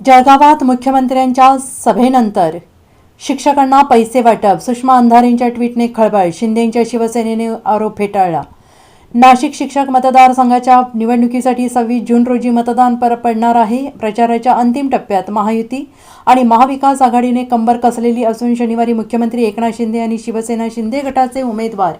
जळगावात मुख्यमंत्र्यांच्या सभेनंतर शिक्षकांना पैसे वाटप सुषमा अंधारेंच्या ट्विटने खळबळ शिंदेंच्या शिवसेनेने आरोप फेटाळला. नाशिक शिक्षक मतदारसंघाच्या निवडणुकीसाठी सव्वीस जून रोजी मतदान पर पडणार आहे. प्रचाराच्या अंतिम टप्प्यात महायुती आणि महाविकास आघाडीने कंबर कसलेली असून शनिवारी मुख्यमंत्री एकनाथ शिंदे आणि शिवसेना शिंदे गटाचे उमेदवार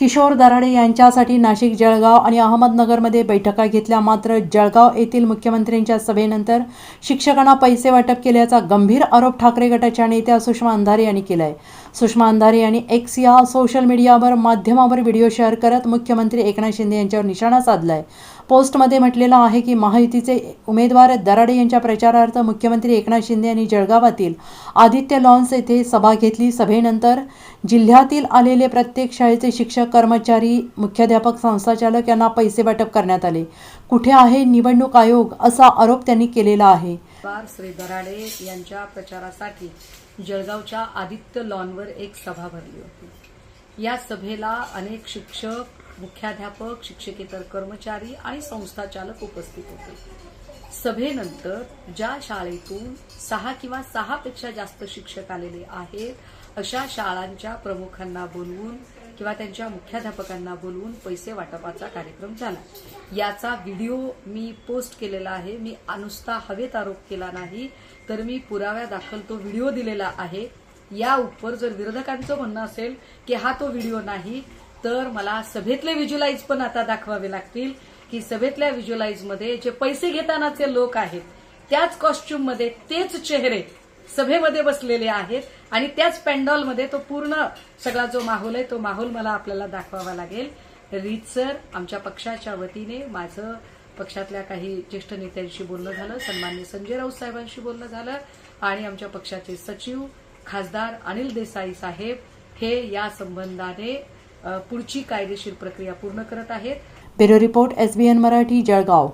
किशोर दराडे यांच्यासाठी नाशिक जळगाव आणि अहमदनगरमध्ये बैठका घेतल्या. मात्र जळगाव येथील मुख्यमंत्र्यांच्या सभेनंतर शिक्षकांना पैसे वाटप केल्याचा गंभीर आरोप ठाकरे गटाच्या नेत्या सुषमा अंधारे यांनी केला आहे सुषमा अंधारे यांनी एक्स या सोशल मीडियावर माध्यमावर व्हिडिओ शेअर करत मुख्यमंत्री एकनाथ शिंदे यांच्यावर निशाणा साधला आहे पोस्टमध्ये म्हटलेलं आहे की महायुतीचे उमेदवार दराडे यांच्या प्रचारार्थ मुख्यमंत्री एकनाथ शिंदे यांनी जळगावातील आदित्य लॉन्स येथे सभा घेतली. सभेनंतर जिल्ह्यातील आलेले प्रत्येक शाळेचे शिक्षक कर्मचारी मुख्याध्यापक संस्थाचालक यांना पैसे वाटप करण्यात आले. कुठे आहे निवडणूक आयोग असा आरोप त्यांनी केलेला आहे. वार श्री दराडे यांच्या प्रचारासाठी जळगावच्या आदित्य लॉनवर एक सभा भरली होती. या सभेला अनेक शिक्षक मुख्याध्यापक शिक्षकेतर कर्मचारी आणि संस्थाचालक उपस्थित होते. सभेनंतर ज्या शाळेतून सहा किंवा सहापेक्षा जास्त शिक्षक आलेले आहेत अशा शाळांच्या प्रमुखांना बोलवून किंवा त्यांच्या मुख्याध्यापकांना बोलवून पैसे वाटपाचा कार्यक्रम झाला. याचा व्हिडिओ मी पोस्ट केलेला आहे. मी नुसता हवेत आरोप केला नाही तर मी पुराव्या दाखल तो व्हिडिओ दिलेला आहे. या उपर जर विरोधकांचं म्हणणं असेल की हा तो व्हिडिओ नाही तर मला सभेतले व्हिज्युलाइज पण आता दाखवावे लागतील की सभेतल्या व्हिज्युलाईजमध्ये जे पैसे घेतानाचे लोक आहेत त्याच कॉस्ट्युममध्ये तेच चेहरे सभेमध्ये बसलेले आहेत आणि त्याच पॅन्डॉलमध्ये तो पूर्ण सगळा जो माहोल आहे तो माहोल मला आपल्याला दाखवावा लागेल. रीतसर आमच्या पक्षाच्या वतीने माझं पक्षातल्या काही ज्येष्ठ नेत्यांशी बोलणं झालं सन्मान्य संजय राऊत साहेबांशी बोलणं झालं आणि आमच्या पक्षाचे सचिव खासदार अनिल देसाई साहेब हे या संबंधाने पुढची कायदेशीर प्रक्रिया पूर्ण करत आहेत. Bureau report S B N Marathi Jalgaon.